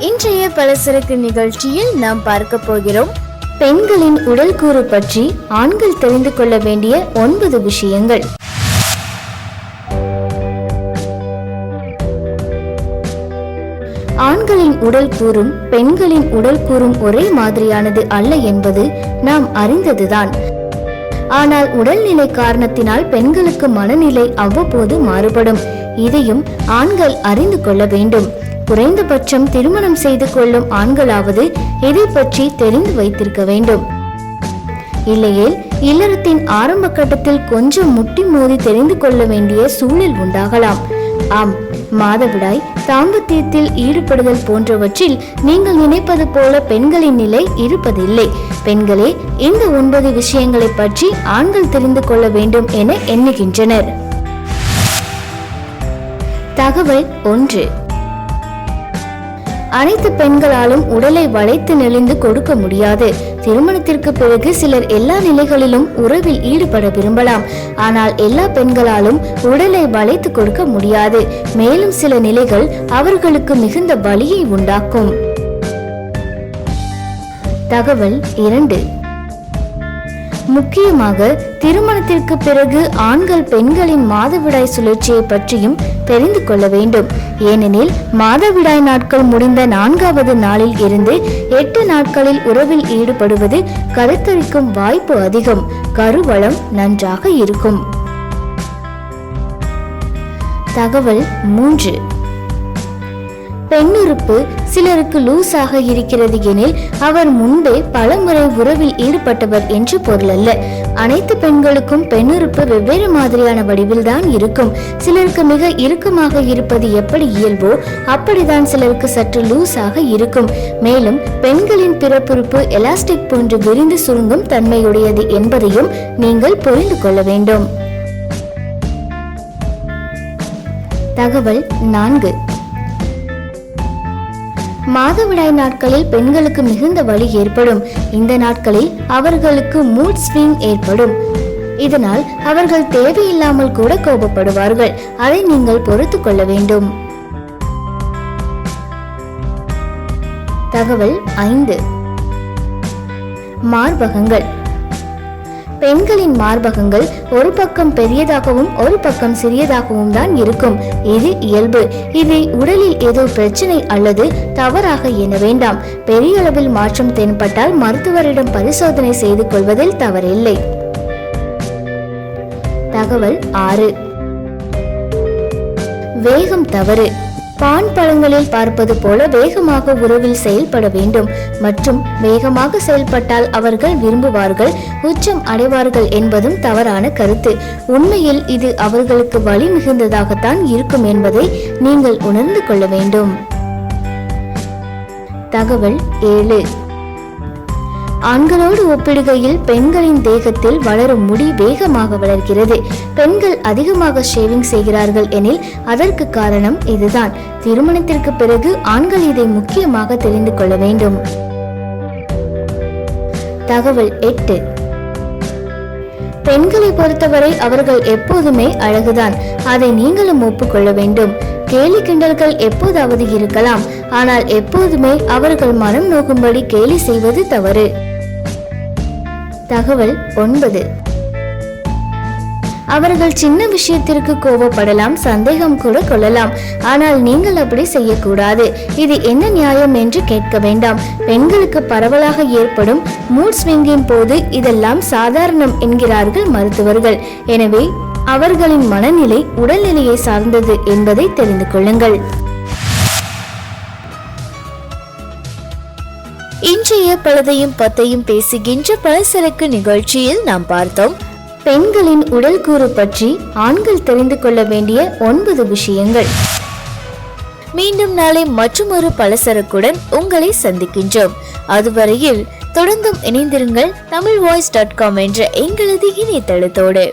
இன்றைய பலசரக்கு நிகழ்ச்சியில் நாம் பார்க்க போகிறோம். பெண்களின் உடல் கூறு பற்றி ஆண்கள் தெரிந்து கொள்ள வேண்டிய ஒன்பது விஷயங்கள். ஆண்களின் உடல் கூறும் பெண்களின் உடல் கூறும் ஒரே மாதிரியானது அல்ல என்பது நாம் அறிந்ததுதான். ஆனால் உடல்நிலை காரணத்தினால் பெண்களுக்கு மனநிலை அவ்வப்போது மாறுபடும். இதையும் ஆண்கள் அறிந்து கொள்ள வேண்டும். குறைந்தபட்சம் திருமணம் செய்து கொள்ளும் ஆண்களாவது இதை பற்றி தெரிந்து வைத்திருக்க வேண்டும்? இல்லையேல் இல்லறத்தின் ஆரம்ப கட்டத்தில் கொஞ்சம் முட்டி மோதி தெரிந்து கொள்ள வேண்டிய சூழல் உண்டாகலாம். ஆம் மாதவிடாய் தாம்பத்தியத்தில் ஈடுபடுதல் போன்றவற்றில் நீங்கள் நினைப்பது போல பெண்களின் நிலை இருப்பதில்லை. பெண்களே இந்த ஒன்பது விஷயங்களை பற்றி ஆண்கள் தெரிந்து கொள்ள வேண்டும் என எண்ணுகின்றனர். தகவல் ஒன்று. அனைத்து பெண்களாலும் உடலை வளைத்து நெளிந்து கொடுக்க முடியாது. திருமணத்திற்கு பிறகு சிலர் எல்லா நிலைகளிலும் உறவில் ஈடுபட விரும்பலாம். ஆனால் எல்லா பெண்களாலும் உடலை வளைத்து கொடுக்க முடியாது. மேலும் சில நிலைகள் அவர்களுக்கு மிகுந்த வலியை உண்டாக்கும். தகவல் இரண்டு. முக்கியமாக திருமணத்திற்கு பிறகு ஆண்கள் பெண்களின் மாதவிடாய் சுழற்சியை பற்றியும் தெரிந்து கொள்ள வேண்டும். ஏனெனில் மாதவிடாய் நாட்கள் முடிந்த நான்காவது நாளில் இருந்து எட்டு நாட்களில் உறவில் ஈடுபடுவது கருத்தரிக்கும் வாய்ப்பு அதிகம். கருவளம் நன்றாக இருக்கும். தகவல் மூன்று. பெண்ணுறுப்பு சிலருக்கு லூஸாக இருக்கிறது எனில் அவர் முன்பே பலமுறை உறவில் ஈடுபட்டவர் என்று பொருள் அல்ல. அனைத்து பெண்களுக்கும் பெண்ணுறுப்பு வெவ்வேறு மாதிரியான வடிவில் தான் இருக்கும். சிலருக்கு மிக இறுக்கமாக இருப்பது எப்படி இயல்போ அப்படிதான் சிலருக்கு சற்று லூஸாக இருக்கும். மேலும் பெண்களின் பிறப்புறுப்பு எலாஸ்டிக் போன்று விரிந்து சுருங்கும் தன்மையுடையது என்பதையும் நீங்கள் புரிந்து கொள்ள வேண்டும். தகவல் நான்கு. மாதவிடாய் நாட்களில் பெண்களுக்கு மிகுந்த வலி ஏற்படும். இந்த நாட்களில் அவர்களுக்கு மூட் ஸ்விங் ஏற்படும். இதனால் அவர்கள் தேவையில்லாமல் கூட கோபப்படுவார்கள். அதை நீங்கள் பொறுத்து கொள்ள வேண்டும். தகவல் ஐந்து. மார்பகங்கள். பெண்களின் மார்பகங்கள் ஒரு பக்கம் பெரியதாகவும் ஒரு பக்கம் சிறியதாகவும் தான் இருக்கும். இது இயல்பு. இதை உடலில் ஏதோ பிரச்சனை அல்லது தவறாக எண்ண வேண்டாம். பெரிய அளவில் மாற்றம் தென்பட்டால் மருத்துவரிடம் பரிசோதனை செய்து கொள்வதில் தவறில்லை. தகவல் ஆறு. வேகம் தவறு. பான் பழங்களில் பார்ப்பது போல வேகமாக உறவில் செயல்பட வேண்டும். மற்றும் வேகமாக செயல்பட்டால் அவர்கள் விரும்புவார்கள். உச்சம் அடைவார்கள் என்பதும் தவறான கருத்து. உண்மையில் இது அவர்களுக்கு வலி மிகுந்ததாகத்தான் இருக்கும் என்பதை நீங்கள் உணர்ந்து கொள்ள வேண்டும். தகவல் ஏழு. ஆண்களோடு ஒப்பிடுகையில் பெண்களின் தேகத்தில் வளரும் முடி வேகமாக வளர்கிறது. பெண்கள் அதிகமாக ஷேவிங் செய்கிறார்கள் எனில் அதற்கு காரணம் இதுதான். திருமணத்திற்கு பிறகு ஆண்கள் இதை முக்கியமாக தெரிந்து கொள்ள வேண்டும். தகவல் எட்டு. பெண்களை பொறுத்தவரை அவர்கள் எப்போதுமே அழகுதான். அதை நீங்களும் ஒப்புக்கொள்ள வேண்டும். கேலி கிண்டல்கள் எப்போதாவது இருக்கலாம். ஆனால் எப்போதுமே அவர்கள் மனம் நோக்கும்படி கேலி செய்வது தவறு. தகவல் ஒன்பது. அவர்கள் சின்ன விஷயத்திற்கு கோபப்படலாம் சந்தேகம் கூட கொள்ளலாம். ஆனால் நீங்கள் அப்படி செய்யக்கூடாது. இது என்ன நியாயம் என்று கேட்க வேண்டாம். பெண்களுக்கு பரவலாக ஏற்படும் மூட் ஸ்விங்கின் போது இதெல்லாம் சாதாரணம் என்கிறார்கள் மருத்துவர்கள். எனவே அவர்களின் மனநிலை உடல்நிலையை சார்ந்தது என்பதை தெரிந்து கொள்ளுங்கள். இன்றைய பழுதையும் பத்தையும் பேசுகின்ற பலசரக்கு நிகழ்ச்சியில் நாம் பார்த்தோம். பெண்களின் உடல் கூறு பற்றி ஆண்கள் தெரிந்து கொள்ள வேண்டிய ஒன்பது விஷயங்கள். மீண்டும் நாளை மற்றொரு பலசரக்குடன் உங்களை சந்திக்கின்றோம். அதுவரையில் தொடர்ந்தும் இணைந்திருங்கள் தமிழ் வாய்ஸ் டாட் காம் என்ற எங்களது இணையதளத்தோடு.